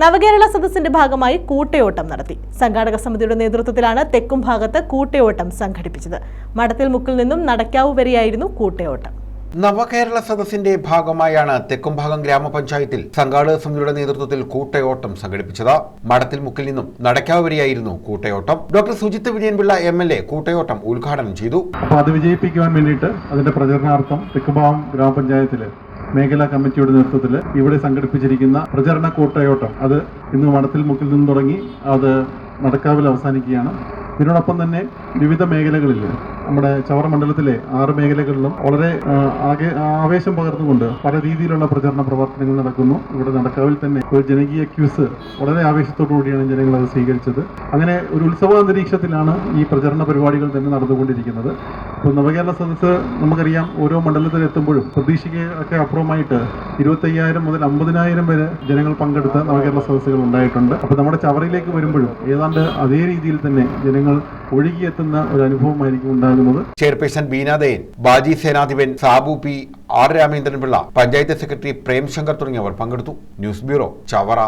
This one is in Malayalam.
നവകേരള സദസ്സിന്റെ ഭാഗമായി കൂട്ടയോട്ടം നടത്തി. സംഘാടക സമിതിയുടെ നേതൃത്വത്തിലാണ് തെക്കും ഭാഗത്ത് കൂട്ടയോട്ടം സംഘടിപ്പിച്ചത്. മഠത്തിൽ മുക്കിൽ നിന്നും നടക്കാവ് വരെയായിരുന്നു കൂട്ടയോട്ടം. നവകേരള സദസ്സിന്റെ ഭാഗമായാണ് തെക്കുംഭാഗം ഗ്രാമപഞ്ചായത്തിൽ സംഘാടക സമിതിയുടെ നേതൃത്വത്തിൽ കൂട്ടയോട്ടം സംഘടിപ്പിച്ചത്. മഠത്തിൽ മുക്കിൽ നിന്നും നടക്കാവ് വരെയായിരുന്നു കൂട്ടയോട്ടം. Doctor Sujith Vijayanpillai M L A കൂട്ടയോട്ടം ഉദ്ഘാടനം ചെയ്തു. അത് വിജയിപ്പിക്കുവാൻ വേണ്ടിയിട്ട് അതിന്റെ പ്രചരണാർത്ഥം തെക്കുംഭാഗം ഗ്രാമപഞ്ചായത്തിൽ മേഖലാ കമ്മിറ്റിയുടെ നേതൃത്വത്തിൽ ഇവിടെ സംഘടിപ്പിച്ചിരിക്കുന്ന പ്രചരണ കൂട്ടയോട്ടം. അത് ഇന്ന് മഠത്തിൽ മുക്കിൽ നിന്ന് തുടങ്ങി അത് നടക്കാവിൽ അവസാനിക്കുകയാണ്. ഇതിനോടൊപ്പം തന്നെ വിവിധ മേഖലകളിൽ നമ്മുടെ ചവറ മണ്ഡലത്തിലെ ആറ് മേഖലകളിലും വളരെ ആകെ ആവേശം പകർന്നുകൊണ്ട് പല രീതിയിലുള്ള പ്രചരണ പ്രവർത്തനങ്ങൾ നടക്കുന്നു. ഇവിടെ നടക്കാവിൽ തന്നെ ഒരു ജനകീയ ക്യൂസ് വളരെ ആവേശത്തോടു കൂടിയാണ് ജനങ്ങൾ അത് സ്വീകരിച്ചത്. അങ്ങനെ ഒരു ഉത്സവ അന്തരീക്ഷത്തിലാണ് ഈ പ്രചരണ പരിപാടികൾ തന്നെ നടന്നുകൊണ്ടിരിക്കുന്നത്. ഇപ്പോൾ നവകേരള സദസ്സ് നമുക്കറിയാം ഓരോ മണ്ഡലത്തിൽ എത്തുമ്പോഴും പ്രതീക്ഷയ്ക്കൊക്കെ അപ്പുറമായിട്ട് ഇരുപത്തയ്യായിരം മുതൽ അമ്പതിനായിരം വരെ ജനങ്ങൾ പങ്കെടുത്ത നവകേരള സദസ്സുകൾ ഉണ്ടായിട്ടുണ്ട്. അപ്പോൾ നമ്മുടെ ചവറയിലേക്ക് വരുമ്പോഴും ഏതാണ്ട് അതേ രീതിയിൽ തന്നെ ജനങ്ങൾ ഒഴുകിയെത്തുന്ന ഒരു അനുഭവമായിരിക്കും ഉണ്ടാകുന്നത്. Chairperson ബീനാദേൻ Baji Senadhipan Sabu P R Ramendranpillai panchayat secretary Premshankar തുടങ്ങിയവർ പങ്കെടുത്തു. News bureau Chavara.